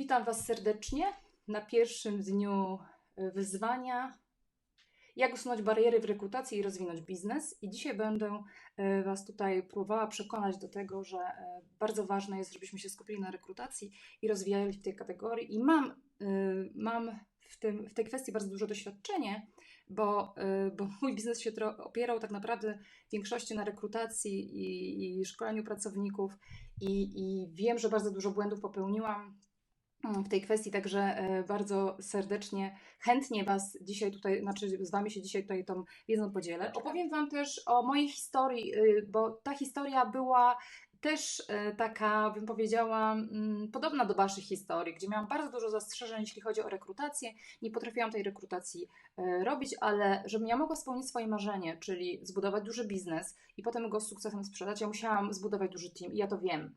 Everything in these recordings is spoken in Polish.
Witam Was serdecznie na pierwszym dniu e, wyzwania. Jak usunąć bariery w rekrutacji i rozwinąć biznes. I dzisiaj będę e, Was tutaj próbowała przekonać do tego, że e, bardzo ważne jest, żebyśmy się skupili na rekrutacji i rozwijali w tej kategorii. I mam, mam w, tym, w tej kwestii bardzo duże doświadczenie, bo, bo mój biznes się opierał tak naprawdę w większości na rekrutacji i, i szkoleniu pracowników. I, I wiem, że bardzo dużo błędów popełniłam w tej kwestii, także e, bardzo serdecznie, chętnie Was dzisiaj tutaj, znaczy z Wami się dzisiaj tutaj tą wiedzą podzielę. Opowiem Wam też o mojej historii, y, bo ta historia była też e, taka, bym powiedziała, mm, podobna do Waszych historii, gdzie miałam bardzo dużo zastrzeżeń, jeśli chodzi o rekrutację. Nie potrafiłam tej rekrutacji e, robić, ale żebym ja mogła spełnić swoje marzenie, czyli zbudować duży biznes i potem go z sukcesem sprzedać, ja musiałam zbudować duży team i ja to wiem.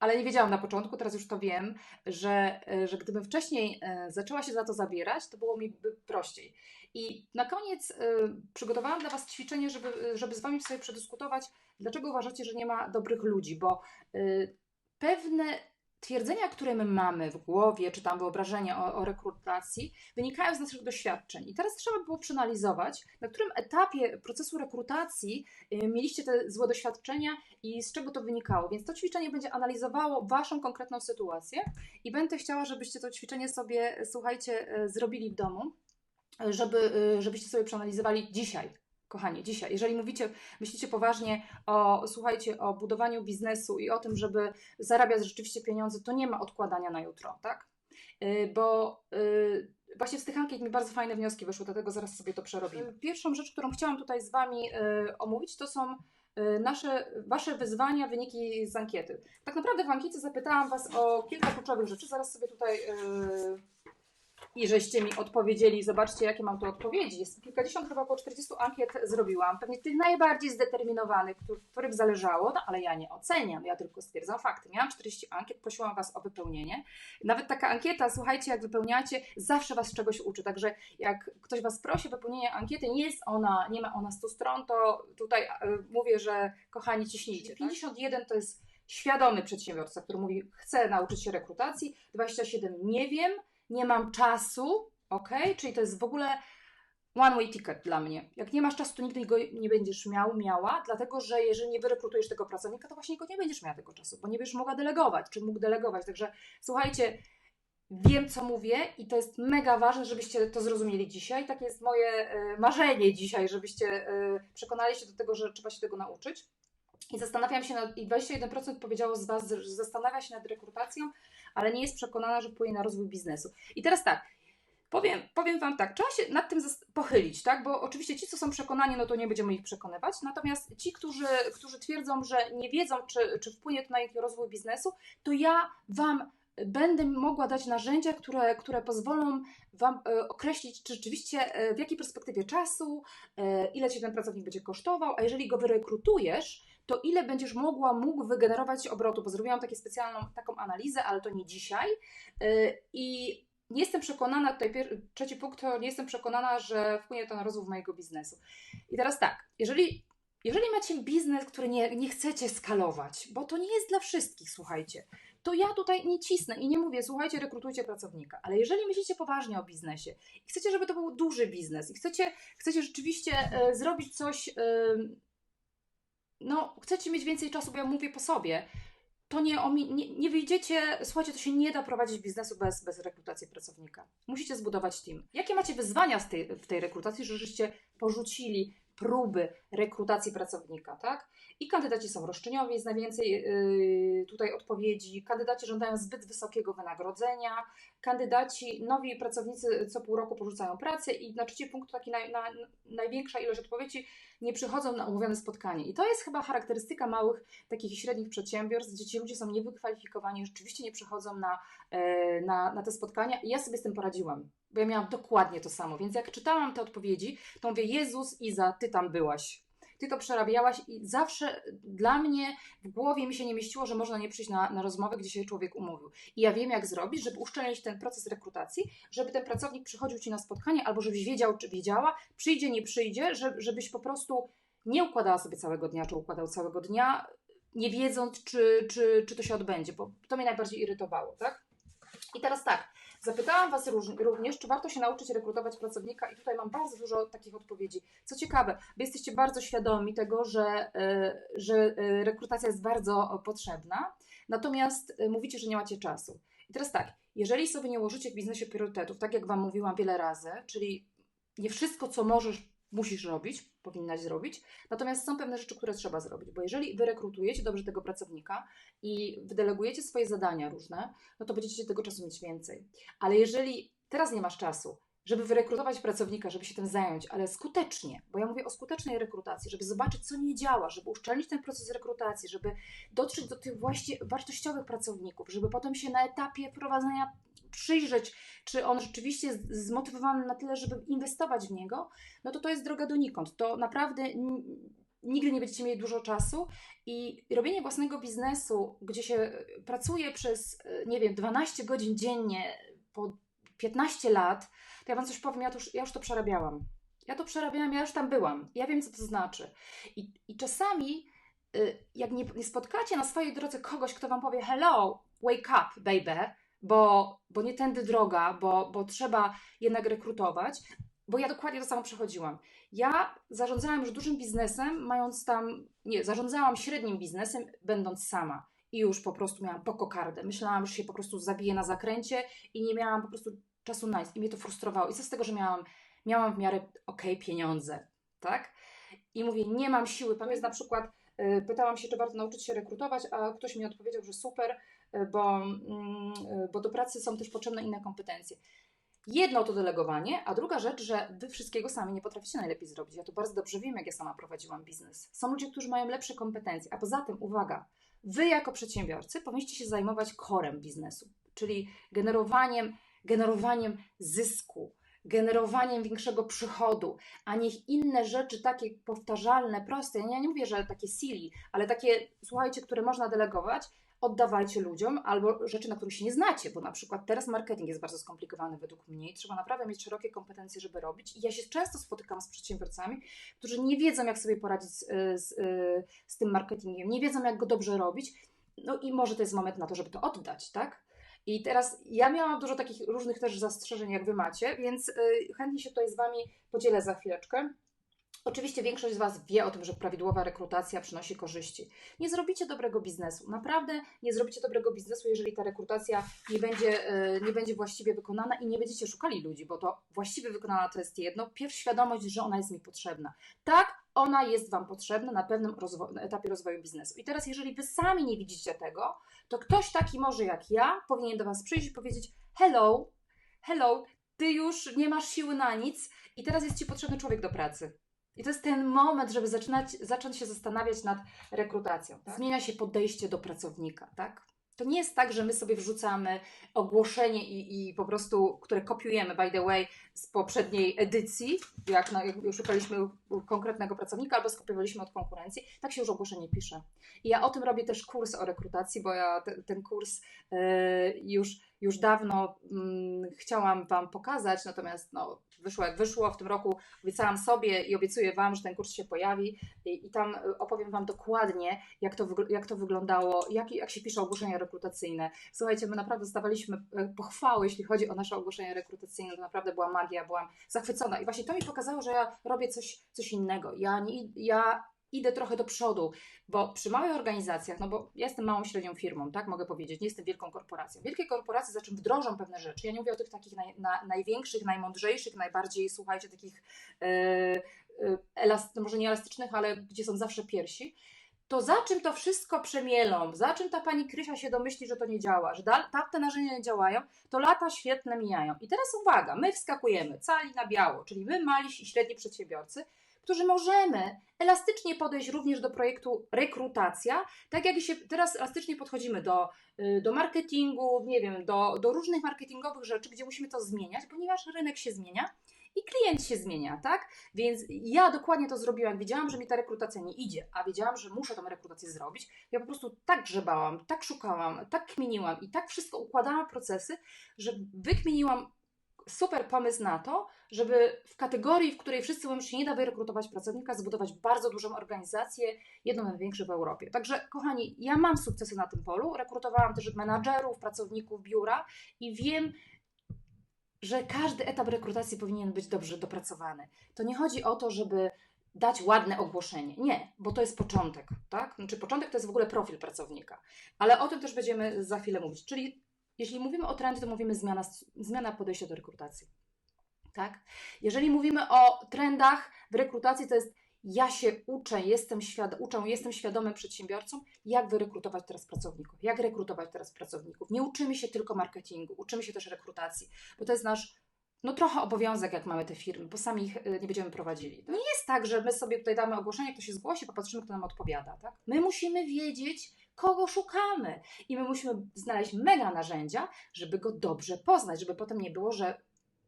Ale nie wiedziałam na początku, teraz już to wiem, że, e, że gdybym wcześniej e, zaczęła się za to zabierać, to było mi prościej. I na koniec przygotowałam dla Was ćwiczenie, żeby, żeby z Wami sobie przedyskutować, dlaczego uważacie, że nie ma dobrych ludzi, bo pewne twierdzenia, które my mamy w głowie, czy tam wyobrażenia o, o, rekrutacji, wynikają z naszych doświadczeń. I teraz trzeba było przeanalizować, na którym etapie procesu rekrutacji y, mieliście te złe doświadczenia i z czego to wynikało. Więc to ćwiczenie będzie analizowało Waszą konkretną sytuację i będę chciała, żebyście to ćwiczenie sobie, słuchajcie, y, zrobili w domu, żeby, y, żebyście sobie przeanalizowali dzisiaj, kochani, dzisiaj, jeżeli mówicie, myślicie poważnie o, słuchajcie, o budowaniu biznesu i o tym, żeby zarabiać rzeczywiście pieniądze, to nie ma odkładania na jutro, tak? Yy, bo yy, właśnie z tych ankiet mi bardzo fajne wnioski wyszły, dlatego zaraz sobie to przerobimy. Pierwszą rzecz, którą chciałam tutaj z Wami yy, omówić, to są y, nasze, Wasze wyzwania, wyniki z ankiety. Tak naprawdę w ankiecie zapytałam Was o kilka kluczowych rzeczy, zaraz sobie tutaj y, i żeście mi odpowiedzieli. Zobaczcie, jakie mam tu odpowiedzi. Jest kilkadziesiąt, chyba po 40 ankiet zrobiłam. Pewnie tych najbardziej zdeterminowanych, którym zależało, no ale ja nie oceniam, ja tylko stwierdzam fakty. Miałam 40 ankiet, prosiłam Was o wypełnienie. Nawet taka ankieta, słuchajcie, jak wypełniacie, zawsze Was czegoś uczy. Także jak ktoś Was prosi o wypełnienie ankiety, nie jest ona, nie ma ona 100 stron, to tutaj e, mówię, że kochani, ciśnijcie. 51 tak? to jest świadomy przedsiębiorca, który mówi, chcę nauczyć się rekrutacji, 27 nie wiem, nie mam czasu, ok? Czyli to jest w ogóle one way ticket dla mnie. Jak nie masz czasu, to nigdy go nie będziesz miał, miała, dlatego że jeżeli nie wyrekrutujesz tego pracownika, to właśnie go nie będziesz miała tego czasu, bo nie będziesz mogła delegować, czy mógł delegować. Także słuchajcie, wiem co mówię i to jest mega ważne, żebyście to zrozumieli dzisiaj. Takie jest moje y, marzenie dzisiaj, żebyście y, przekonali się do tego, że trzeba się tego nauczyć. I zastanawiam się, nad, i 21% powiedziało z Was, że zastanawia się nad rekrutacją, ale nie jest przekonana, że wpłynie na rozwój biznesu. I teraz tak, powiem, powiem Wam tak, trzeba się nad tym pochylić, tak? Bo oczywiście ci, co są przekonani, no to nie będziemy ich przekonywać, natomiast ci, którzy, którzy twierdzą, że nie wiedzą, czy, czy wpłynie to na ich rozwój biznesu, to ja Wam będę mogła dać narzędzia, które, które pozwolą Wam e, określić, czy rzeczywiście e, w jakiej perspektywie czasu, e, ile Ci ten pracownik będzie kosztował, a jeżeli go wyrekrutujesz, to ile będziesz mogła, mógł wygenerować obrotu, bo zrobiłam takie specjalną taką analizę, ale to nie dzisiaj. Y, I nie jestem przekonana, tutaj trzeci punkt, to nie jestem przekonana, że wpłynie to na rozwój mojego biznesu. I teraz tak, jeżeli, jeżeli macie biznes, który nie, nie chcecie skalować, bo to nie jest dla wszystkich, słuchajcie, to ja tutaj nie cisnę i nie mówię, słuchajcie, rekrutujcie pracownika, ale jeżeli myślicie poważnie o biznesie i chcecie, żeby to był duży biznes i chcecie, chcecie rzeczywiście e, zrobić coś, e, no, chcecie mieć więcej czasu, bo ja mówię po sobie, to nie, nie, nie wyjdziecie, słuchajcie, to się nie da prowadzić biznesu bez, bez rekrutacji pracownika. Musicie zbudować team. Jakie macie wyzwania z tej, w tej rekrutacji, żeście porzucili próby rekrutacji pracownika, tak? I kandydaci są roszczeniowi, jest najwięcej yy, tutaj odpowiedzi. Kandydaci żądają zbyt wysokiego wynagrodzenia. Kandydaci, nowi pracownicy co pół roku porzucają pracę i na trzeci punkt taki naj, na, największa ilość odpowiedzi nie przychodzą na umówione spotkanie. I to jest chyba charakterystyka małych, takich i średnich przedsiębiorstw, gdzie ci ludzie są niewykwalifikowani, rzeczywiście nie przychodzą na, yy, na, na te spotkania i ja sobie z tym poradziłam bo ja miałam dokładnie to samo. Więc jak czytałam te odpowiedzi, to mówię: Jezus, Iza, ty tam byłaś. Ty to przerabiałaś i zawsze dla mnie w głowie mi się nie mieściło, że można nie przyjść na, na rozmowę, gdzie się człowiek umówił. I ja wiem, jak zrobić, żeby uszczelnić ten proces rekrutacji, żeby ten pracownik przychodził ci na spotkanie, albo żebyś wiedział, czy wiedziała, przyjdzie, nie przyjdzie, żeby, żebyś po prostu nie układała sobie całego dnia, czy układał całego dnia, nie wiedząc, czy, czy, czy to się odbędzie, bo to mnie najbardziej irytowało, tak? I teraz tak, zapytałam Was również, czy warto się nauczyć rekrutować pracownika, i tutaj mam bardzo dużo takich odpowiedzi. Co ciekawe, jesteście bardzo świadomi tego, że, e, że e, rekrutacja jest bardzo potrzebna, natomiast e, mówicie, że nie macie czasu. I teraz tak, jeżeli sobie nie ułożycie w biznesie priorytetów, tak jak Wam mówiłam wiele razy, czyli nie wszystko, co możesz, musisz robić, powinnaś zrobić, natomiast są pewne rzeczy, które trzeba zrobić, bo jeżeli Wy rekrutujecie dobrze tego pracownika i wydelegujecie swoje zadania różne, no to będziecie tego czasu mieć więcej. Ale jeżeli teraz nie masz czasu, żeby wyrekrutować pracownika, żeby się tym zająć, ale skutecznie, bo ja mówię o skutecznej rekrutacji, żeby zobaczyć, co nie działa, żeby uszczelnić ten proces rekrutacji, żeby dotrzeć do tych właśnie wartościowych pracowników, żeby potem się na etapie prowadzenia przyjrzeć, czy on rzeczywiście jest zmotywowany na tyle, żeby inwestować w niego, no to to jest droga donikąd. To naprawdę nigdy nie będziecie mieli dużo czasu i robienie własnego biznesu, gdzie się pracuje przez, e, nie wiem, 12 godzin dziennie po 15 lat, to ja wam coś powiem, ja, to już, ja już to przerabiałam. Ja to przerabiałam, ja już tam byłam. Ja wiem, co to znaczy. I, i czasami, y, jak nie, nie spotkacie na swojej drodze kogoś, kto wam powie hello, wake up, baby, bo, bo nie tędy droga, bo, bo trzeba jednak rekrutować, bo ja dokładnie to samo przechodziłam. Ja zarządzałam już dużym biznesem, mając tam, nie, zarządzałam średnim biznesem, będąc sama. I już po prostu miałam pokokardę. Myślałam, że się po prostu zabiję na zakręcie i nie miałam po prostu czasu na nic. I mnie to frustrowało. I co z tego, że miałam, miałam w miarę okej pieniądze, tak? I mówię, nie mam siły. Pamiętam na przykład, y, pytałam się, czy warto nauczyć się rekrutować, a ktoś mi odpowiedział, że super, bo, mm, bo do pracy są też potrzebne inne kompetencje. Jedno to delegowanie, a druga rzecz, że wy wszystkiego sami nie potraficie najlepiej zrobić. Ja to bardzo dobrze wiem, jak ja sama prowadziłam biznes. Są ludzie, którzy mają lepsze kompetencje, a poza tym, uwaga, wy jako przedsiębiorcy powinniście się zajmować korem biznesu, czyli generowaniem, generowaniem zysku, generowaniem większego przychodu, a niech inne rzeczy takie powtarzalne, proste, ja nie mówię, że takie silly, ale takie, słuchajcie, które można delegować, oddawajcie ludziom albo rzeczy, na których się nie znacie, bo na przykład teraz marketing jest bardzo skomplikowany według mnie i trzeba naprawdę mieć szerokie kompetencje, żeby robić. I ja się często spotykam z przedsiębiorcami, którzy nie wiedzą, jak sobie poradzić z, z, z tym marketingiem, nie wiedzą, jak go dobrze robić. No i może to jest moment na to, żeby to oddać, tak? I teraz ja miałam dużo takich różnych też zastrzeżeń, jak wy macie, więc y, chętnie się tutaj z wami podzielę za chwileczkę. Oczywiście większość z Was wie o tym, że prawidłowa rekrutacja przynosi korzyści. Nie zrobicie dobrego biznesu. Naprawdę nie zrobicie dobrego biznesu, jeżeli ta rekrutacja nie będzie, e, nie będzie właściwie wykonana i nie będziecie szukali ludzi, bo to właściwie wykonana to jest jedno. Pierwsza świadomość, że ona jest mi potrzebna. Tak, ona jest Wam potrzebna na pewnym rozwo- etapie rozwoju biznesu. I teraz, jeżeli Wy sami nie widzicie tego, to ktoś taki może jak ja powinien do Was przyjść i powiedzieć: Hello, hello, Ty już nie masz siły na nic i teraz jest Ci potrzebny człowiek do pracy. I to jest ten moment, żeby zaczynać, zacząć się zastanawiać nad rekrutacją. Tak? Zmienia się podejście do pracownika, tak? To nie jest tak, że my sobie wrzucamy ogłoszenie i, i po prostu, które kopiujemy, by the way, z poprzedniej edycji, jak, na, jak szukaliśmy konkretnego pracownika albo skopiowaliśmy od konkurencji, tak się już ogłoszenie pisze. I ja o tym robię też kurs o rekrutacji, bo ja te, ten kurs yy, już, już dawno yy, chciałam Wam pokazać, natomiast no, wyszło jak wyszło. W tym roku obiecałam sobie i obiecuję Wam, że ten kurs się pojawi i, i tam opowiem Wam dokładnie, jak to, jak to wyglądało, jak, jak się pisze ogłoszenia rekrutacyjne. Słuchajcie, my naprawdę dostawaliśmy pochwały, jeśli chodzi o nasze ogłoszenia rekrutacyjne. To naprawdę była magia, byłam zachwycona. I właśnie to mi pokazało, że ja robię coś, coś innego. Ja, nie, ja idę trochę do przodu, bo przy małych organizacjach, no bo ja jestem małą, średnią firmą, tak mogę powiedzieć, nie jestem wielką korporacją. Wielkie korporacje za czym wdrożą pewne rzeczy. Ja nie mówię o tych takich naj, na, największych, najmądrzejszych, najbardziej, słuchajcie, takich e, elast, może nie elastycznych, ale gdzie są zawsze piersi. To za czym to wszystko przemielą, za czym ta pani Krysia się domyśli, że to nie działa, że tak te narzędzia nie działają, to lata świetne mijają. I teraz uwaga, my wskakujemy cali na biało, czyli my mali i średni przedsiębiorcy, którzy możemy elastycznie podejść również do projektu rekrutacja, tak jak się teraz elastycznie podchodzimy do, do marketingu, nie wiem, do, do różnych marketingowych rzeczy, gdzie musimy to zmieniać, ponieważ rynek się zmienia i klient się zmienia, tak? Więc ja dokładnie to zrobiłam. Wiedziałam, że mi ta rekrutacja nie idzie, a wiedziałam, że muszę tą rekrutację zrobić. Ja po prostu tak grzebałam, tak szukałam, tak kminiłam i tak wszystko układałam procesy, że wykminiłam super pomysł na to, żeby w kategorii, w której wszyscy mówią, że się nie da wyrekrutować pracownika, zbudować bardzo dużą organizację, jedną z największych w Europie. Także, kochani, ja mam sukcesy na tym polu. Rekrutowałam też menadżerów, pracowników biura i wiem, że każdy etap rekrutacji powinien być dobrze dopracowany. To nie chodzi o to, żeby dać ładne ogłoszenie. Nie, bo to jest początek, tak? Znaczy początek to jest w ogóle profil pracownika. Ale o tym też będziemy za chwilę mówić. Czyli jeśli mówimy o trendzie, to mówimy zmiana, zmiana podejścia do rekrutacji. Tak? Jeżeli mówimy o trendach w rekrutacji, to jest ja się uczę, jestem, świad uczę, jestem świadomym przedsiębiorcą, jak wyrekrutować teraz pracowników, jak rekrutować teraz pracowników. Nie uczymy się tylko marketingu, uczymy się też rekrutacji, bo to jest nasz no trochę obowiązek, jak mamy te firmy, bo sami ich y, nie będziemy prowadzili. To nie jest tak, że my sobie tutaj damy ogłoszenie, kto się zgłosi, popatrzymy, kto nam odpowiada. Tak? My musimy wiedzieć, kogo szukamy i my musimy znaleźć mega narzędzia, żeby go dobrze poznać, żeby potem nie było, że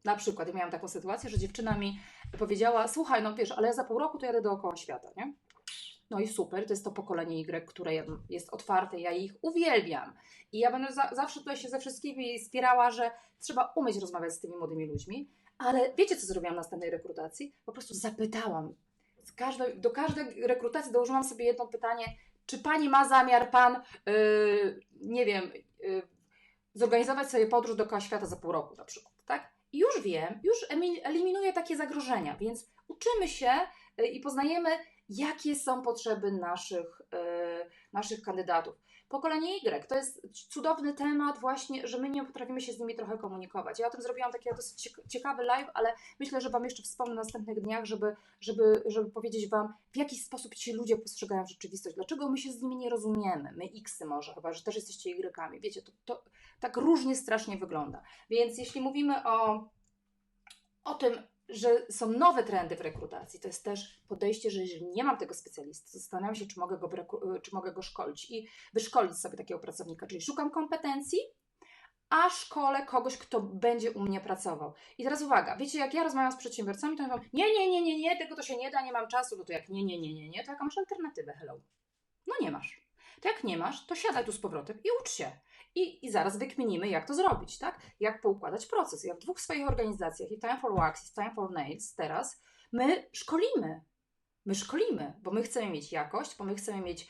na przykład ja miałam taką sytuację, że dziewczyna mi powiedziała, słuchaj, no wiesz, ale ja za pół roku to jadę dookoła świata, nie? No i super, to jest to pokolenie Y, które jest otwarte, ja ich uwielbiam. I ja będę za, zawsze tutaj się ze wszystkimi wspierała, że trzeba umieć rozmawiać z tymi młodymi ludźmi. Ale wiecie, co zrobiłam na następnej rekrutacji? Po prostu zapytałam. Do każdej rekrutacji dołożyłam sobie jedno pytanie, czy pani ma zamiar, pan, yy, nie wiem, yy, zorganizować sobie podróż dookoła świata za pół roku na przykład, tak? I już wiem, już eliminuję takie zagrożenia, więc uczymy się yy, i poznajemy, jakie są potrzeby naszych, yy, naszych kandydatów. Pokolenie Y to jest cudowny temat, właśnie, że my nie potrafimy się z nimi trochę komunikować. Ja o tym zrobiłam taki dosyć ciekawy live, ale myślę, że Wam jeszcze wspomnę w następnych dniach, żeby, żeby, żeby powiedzieć Wam, w jaki sposób ci ludzie postrzegają rzeczywistość, dlaczego my się z nimi nie rozumiemy, my X może, chyba, że też jesteście Y-kami. Wiecie, to, to tak różnie strasznie wygląda. Więc jeśli mówimy o, o tym, że są nowe trendy w rekrutacji. To jest też podejście, że jeżeli nie mam tego specjalisty, zastanawiam się, czy mogę go, czy mogę go szkolić i wyszkolić sobie takiego pracownika. Czyli szukam kompetencji, a szkole kogoś, kto będzie u mnie pracował. I teraz uwaga, wiecie, jak ja rozmawiam z przedsiębiorcami, to mówią, nie, nie, nie, nie, nie, tego to się nie da, nie mam czasu, no to jak nie, nie, nie, nie, nie, to masz alternatywę, hello? No nie masz. To jak nie masz, to siadaj tu z powrotem i ucz się. I, I zaraz wykminimy, jak to zrobić, tak? Jak poukładać proces. Ja w dwóch swoich organizacjach, i Time for Wax, i Time for Nails, teraz my szkolimy. My szkolimy, bo my chcemy mieć jakość, bo my chcemy mieć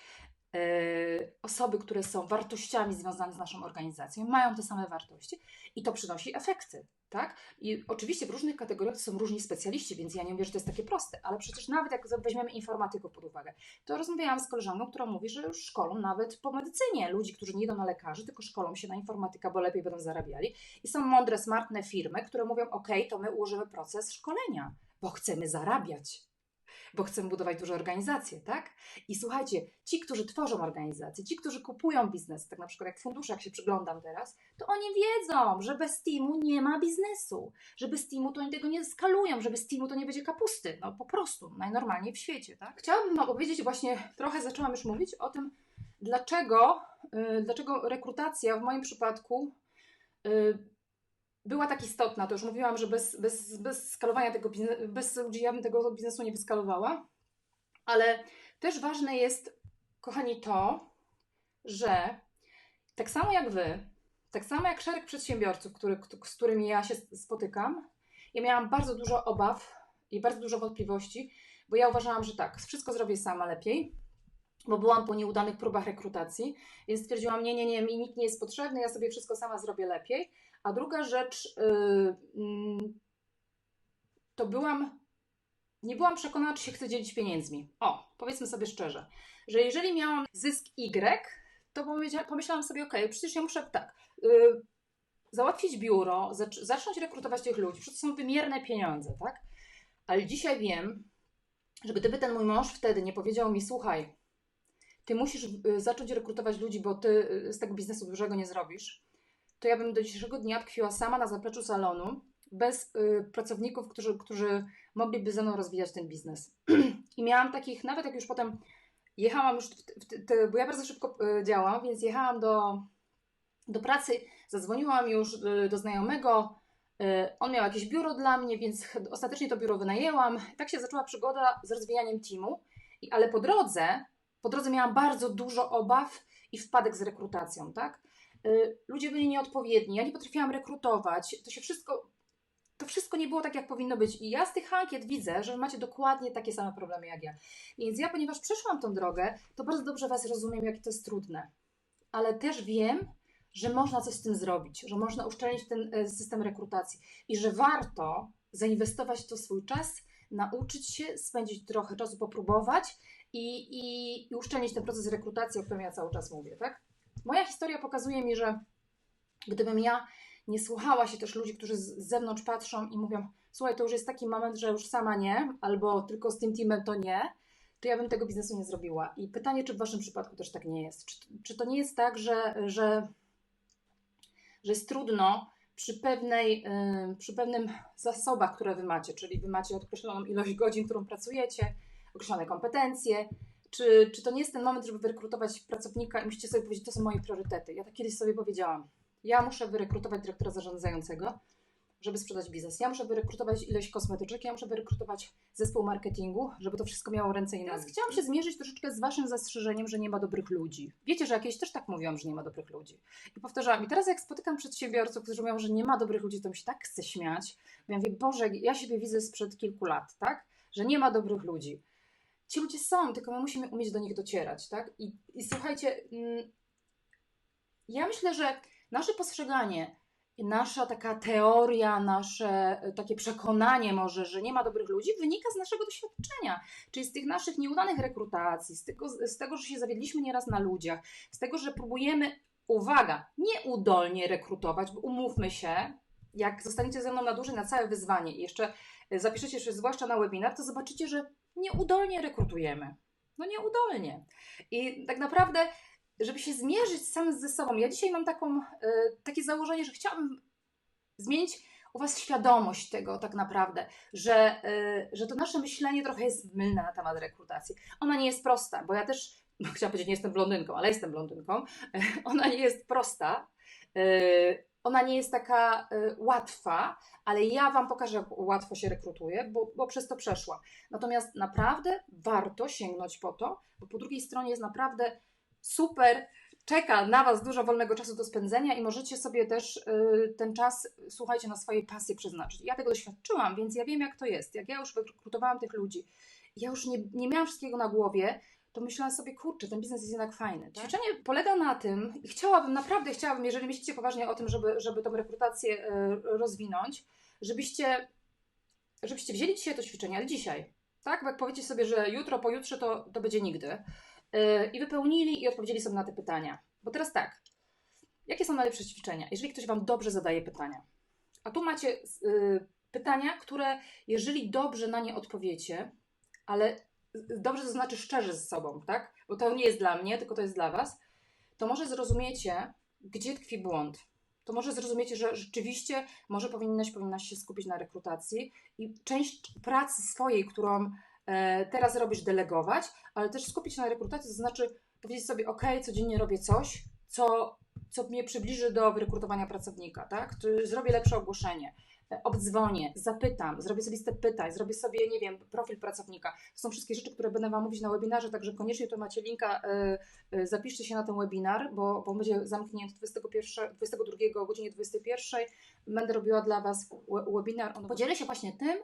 osoby, które są wartościami związane z naszą organizacją, mają te same wartości i to przynosi efekty tak? I oczywiście w różnych kategoriach są różni specjaliści, więc ja nie mówię, że to jest takie proste, ale przecież nawet jak weźmiemy informatyków pod uwagę, to rozmawiałam z koleżanką, która mówi, że już szkolą nawet po medycynie ludzi, którzy nie idą na lekarzy, tylko szkolą się na informatyka, bo lepiej będą zarabiali. I są mądre, smartne firmy, które mówią, ok, to my ułożymy proces szkolenia, bo chcemy zarabiać bo chcemy budować duże organizacje, tak? I słuchajcie, ci, którzy tworzą organizacje, ci, którzy kupują biznes, tak na przykład jak fundusze, jak się przyglądam teraz, to oni wiedzą, że bez teamu nie ma biznesu, że bez teamu to oni tego nie skalują, że bez teamu to nie będzie kapusty, no po prostu, najnormalniej w świecie, tak? Chciałabym opowiedzieć właśnie, trochę zaczęłam już mówić o tym, dlaczego, yy, dlaczego rekrutacja w moim przypadku yy, była tak istotna, to już mówiłam, że bez, bez, bez skalowania tego biznesu, bez ludzi ja bym tego biznesu nie wyskalowała, ale też ważne jest, kochani, to, że tak samo jak Wy, tak samo jak szereg przedsiębiorców, który, z którymi ja się spotykam, ja miałam bardzo dużo obaw i bardzo dużo wątpliwości, bo ja uważałam, że tak, wszystko zrobię sama lepiej, bo byłam po nieudanych próbach rekrutacji, więc stwierdziłam, nie, nie, nie, mi nikt nie jest potrzebny, ja sobie wszystko sama zrobię lepiej. A druga rzecz, yy, yy, to byłam, nie byłam przekonana, czy się chcę dzielić pieniędzmi. O, powiedzmy sobie szczerze, że jeżeli miałam zysk Y, to pomyślałam sobie, ok, przecież ja muszę tak, yy, załatwić biuro, zacząć rekrutować tych ludzi, przecież to są wymierne pieniądze, tak? Ale dzisiaj wiem, że gdyby ten mój mąż wtedy nie powiedział mi, słuchaj, ty musisz y, zacząć rekrutować ludzi, bo ty y, z tego biznesu dużego nie zrobisz, to ja bym do dzisiejszego dnia tkwiła sama na zapleczu salonu, bez y, pracowników, którzy, którzy mogliby ze mną rozwijać ten biznes. I miałam takich, nawet jak już potem jechałam już, w, w, bo ja bardzo szybko y, działam, więc jechałam do, do pracy, zadzwoniłam już y, do znajomego, y, on miał jakieś biuro dla mnie, więc ostatecznie to biuro wynajęłam. Tak się zaczęła przygoda z rozwijaniem teamu, I, ale po drodze, po drodze miałam bardzo dużo obaw i wpadek z rekrutacją, tak? Y, ludzie byli nieodpowiedni, ja nie potrafiłam rekrutować, to się wszystko wszystko nie było tak, jak powinno być. I ja z tych ankiet widzę, że macie dokładnie takie same problemy jak ja. Więc ja, ponieważ przeszłam tą drogę, to bardzo dobrze Was rozumiem, jakie to jest trudne. Ale też wiem, że można coś z tym zrobić, że można uszczelnić ten e, system rekrutacji i że warto zainwestować w to swój czas, nauczyć się, spędzić trochę czasu, popróbować i, i, i uszczelnić ten proces rekrutacji, o którym ja cały czas mówię, tak? Moja historia pokazuje mi, że gdybym ja nie słuchała się też ludzi, którzy z zewnątrz patrzą i mówią, słuchaj, to już jest taki moment, że już sama nie, albo tylko z tym teamem to nie, to ja bym tego biznesu nie zrobiła. I pytanie, czy w Waszym przypadku też tak nie jest? Czy, czy to nie jest tak, że, że, że jest trudno przy, pewnej, przy pewnym zasobach, które Wy macie, czyli Wy macie określoną ilość godzin, którą pracujecie, określone kompetencje, czy, czy to nie jest ten moment, żeby wyrekrutować pracownika i musicie sobie powiedzieć, to są moje priorytety. Ja tak kiedyś sobie powiedziałam, ja muszę wyrekrutować dyrektora zarządzającego, żeby sprzedać biznes. Ja muszę wyrekrutować ileś kosmetyczek, ja muszę wyrekrutować zespół marketingu, żeby to wszystko miało ręce i nogi. Teraz chciałam się zmierzyć troszeczkę z waszym zastrzeżeniem, że nie ma dobrych ludzi. Wiecie, że jakieś też tak mówią, że nie ma dobrych ludzi. I powtarzałam. I teraz jak spotykam przedsiębiorców, którzy mówią, że nie ma dobrych ludzi, to mi się tak chce śmiać. Ja mówię, Boże, ja siebie widzę sprzed kilku lat, tak? Że nie ma dobrych ludzi. Ci ludzie są, tylko my musimy umieć do nich docierać, tak? I, i słuchajcie, mm, ja myślę, że nasze postrzeganie, nasza taka teoria, nasze e, takie przekonanie może, że nie ma dobrych ludzi, wynika z naszego doświadczenia, czyli z tych naszych nieudanych rekrutacji, z tego, z tego że się zawiedliśmy nieraz na ludziach, z tego, że próbujemy, uwaga, nieudolnie rekrutować, bo umówmy się, jak zostaniecie ze mną na dłużej na całe wyzwanie i jeszcze e, zapiszecie się zwłaszcza na webinar, to zobaczycie, że nieudolnie rekrutujemy. No nieudolnie. I tak naprawdę żeby się zmierzyć sam ze sobą. Ja dzisiaj mam taką, y, takie założenie, że chciałabym zmienić u Was świadomość tego tak naprawdę, że, y, że to nasze myślenie trochę jest mylne na temat rekrutacji. Ona nie jest prosta, bo ja też, no, chciałam powiedzieć, nie jestem blondynką, ale jestem blondynką. Ona nie jest prosta. Y, ona nie jest taka łatwa, ale ja Wam pokażę, jak łatwo się rekrutuje, bo, bo przez to przeszła. Natomiast naprawdę warto sięgnąć po to, bo po drugiej stronie jest naprawdę super, czeka na Was dużo wolnego czasu do spędzenia i możecie sobie też y, ten czas, słuchajcie, na swoje pasje przeznaczyć. Ja tego doświadczyłam, więc ja wiem, jak to jest. Jak ja już rekrutowałam tych ludzi, ja już nie, nie miałam wszystkiego na głowie, to myślałam sobie, kurczę, ten biznes jest jednak fajny. Tak? Ćwiczenie polega na tym, i chciałabym, naprawdę chciałabym, jeżeli myślicie poważnie o tym, żeby, żeby tą rekrutację y, rozwinąć, żebyście, żebyście wzięli dzisiaj to ćwiczenie, ale dzisiaj. Tak? Bo jak powiecie sobie, że jutro, pojutrze, to, to będzie nigdy Y, i wypełnili i odpowiedzieli sobie na te pytania. Bo teraz tak, jakie są najlepsze ćwiczenia? Jeżeli ktoś Wam dobrze zadaje pytania, a tu macie y, pytania, które jeżeli dobrze na nie odpowiecie, ale dobrze to znaczy szczerze ze sobą, tak? Bo to nie jest dla mnie, tylko to jest dla Was, to może zrozumiecie, gdzie tkwi błąd. To może zrozumiecie, że rzeczywiście może powinnaś, powinnaś się skupić na rekrutacji i część pracy swojej, którą E, teraz robisz delegować, ale też skupić się na rekrutacji, to znaczy powiedzieć sobie, ok, codziennie robię coś, co, co mnie przybliży do wyrekrutowania pracownika, tak? Zrobię lepsze ogłoszenie, obdzwonię, zapytam, zrobię sobie listę pytań, zrobię sobie, nie wiem, profil pracownika. To są wszystkie rzeczy, które będę Wam mówić na webinarze, także koniecznie tu macie linka, yy, zapiszcie się na ten webinar, bo, bo będzie zamknięty 21, 22 o godzinie 21. Będę robiła dla Was webinar. Podzielę się właśnie tym,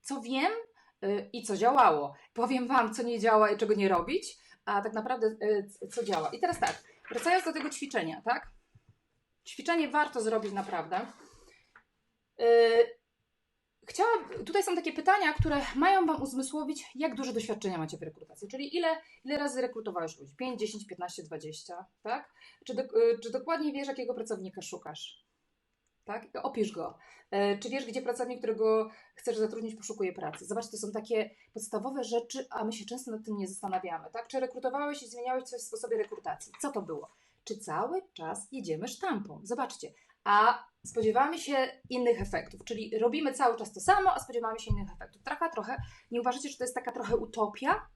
co wiem, Y, i co działało. Powiem Wam, co nie działa i czego nie robić, a tak naprawdę co działa. I teraz tak, wracając do tego ćwiczenia, tak? Ćwiczenie warto zrobić naprawdę. Y, chciałam, tutaj są takie pytania, które mają Wam uzmysłowić, jak duże doświadczenia macie w rekrutacji, czyli ile, ile razy rekrutowałeś ludzi? 5, 10, 15, 20, tak? Czy, do, czy dokładnie wiesz, jakiego pracownika szukasz? tak? Opisz go. E, czy wiesz, gdzie pracownik, którego chcesz zatrudnić, poszukuje pracy? Zobacz, to są takie podstawowe rzeczy, a my się często nad tym nie zastanawiamy, tak? Czy rekrutowałeś i zmieniałeś coś w sposobie rekrutacji? Co to było? Czy cały czas jedziemy sztampą? Zobaczcie. A spodziewamy się innych efektów, czyli robimy cały czas to samo, a spodziewamy się innych efektów. Trochę, trochę, nie uważacie, że to jest taka trochę utopia?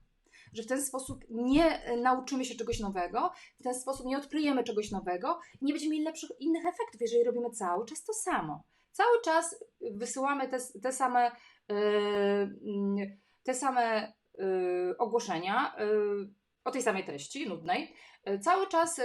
że w ten sposób nie e, nauczymy się czegoś nowego, w ten sposób nie odkryjemy czegoś nowego nie będziemy mieli lepszych innych efektów, jeżeli robimy cały czas to samo. Cały czas wysyłamy te, te same, yy, te same yy, ogłoszenia yy, o tej samej treści, nudnej. Cały czas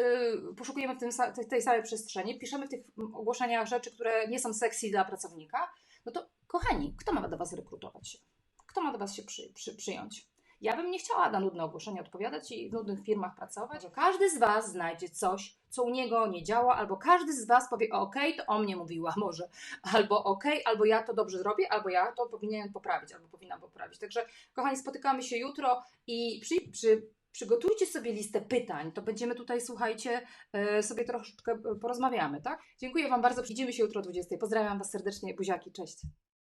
poszukujemy w tym, tej samej przestrzeni, piszemy w tych ogłoszeniach rzeczy, które nie są sexy dla pracownika, No to kochani, kto ma do Was rekrutować się? Kto ma do Was się przy, przy, przyjąć? Ja bym nie chciała na nudne ogłoszenia odpowiadać i w nudnych firmach pracować. Każdy z Was znajdzie coś, co u niego nie działa, albo każdy z Was powie, ok, to o mnie mówiła może, albo ok, albo ja to dobrze zrobię, albo ja to powinienem poprawić, albo powinnam poprawić. Także, kochani, spotykamy się jutro i przy, przy, przygotujcie sobie listę pytań. To będziemy tutaj, słuchajcie, e, sobie troszeczkę porozmawiamy, tak? Dziękuję Wam bardzo. Widzimy się jutro o 20. Pozdrawiam Was serdecznie. Buziaki, cześć.